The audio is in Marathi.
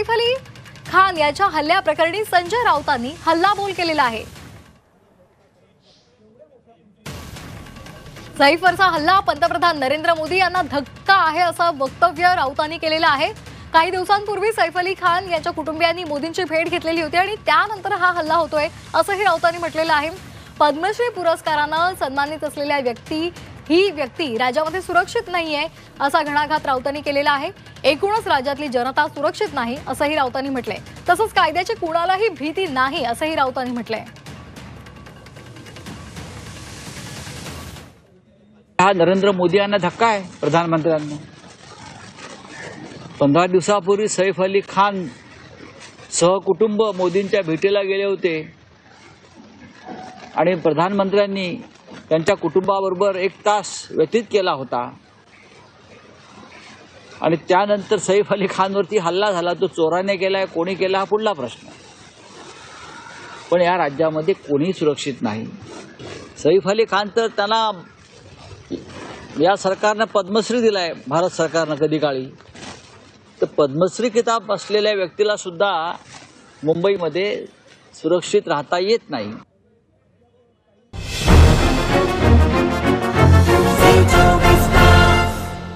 सैफ अली खान याच्या हल्ल्याप्रकरणी संजय राऊतांनी हल्लाबोल केलेला आहे. सैफवरचा हल्ला पंतप्रधान नरेंद्र मोदी यांना धक्का आहे असं वक्तव्य राऊतांनी केलेलं आहे. काही दिवसांपूर्वी सैफ अली खान यांच्या कुटुंबियांनी मोदींची भेट घेतलेली होती आणि त्यानंतर हा हल्ला होतोय असंही राऊतांनी म्हटलेलं आहे. पद्मश्री पुरस्कारानं सन्मानित असलेल्या व्यक्ती ही व्यक्ती राज्यामध्ये सुरक्षित नाहीये असा घणाघात राऊतांनी केलेला आहे. एकूणच राज्यातली जनता सुरक्षित नाही असंही राऊतांनी म्हटलंय. तसंच कायद्याची कुणालाही भीती नाही असंही राऊतांनी म्हटलंय. हा नरेंद्र मोदी यांना धक्का आहे प्रधानमंत्र्यांना. पंधरा दिवसापूर्वी सैफ अली खान सहकुटुंब मोदींच्या भेटीला गेले होते. आणि प्रधानमंत्र्यांनी त्यांच्या कुटुंबाबरोबर एक तास व्यतीत केला होता. आणि त्यानंतर सैफ अली खानवरती हल्ला झाला. तो चोराने केलाय कोणी केला हा पुढला प्रश्न. पण या राज्यामध्ये कोणीही सुरक्षित नाही. सैफ अली खान तर त्यांना या सरकारनं पद्मश्री दिला आहे भारत सरकारनं कधी काळी. तर पद्मश्री किताब असलेल्या व्यक्तीला सुद्धा मुंबईमध्ये सुरक्षित राहता येत नाही.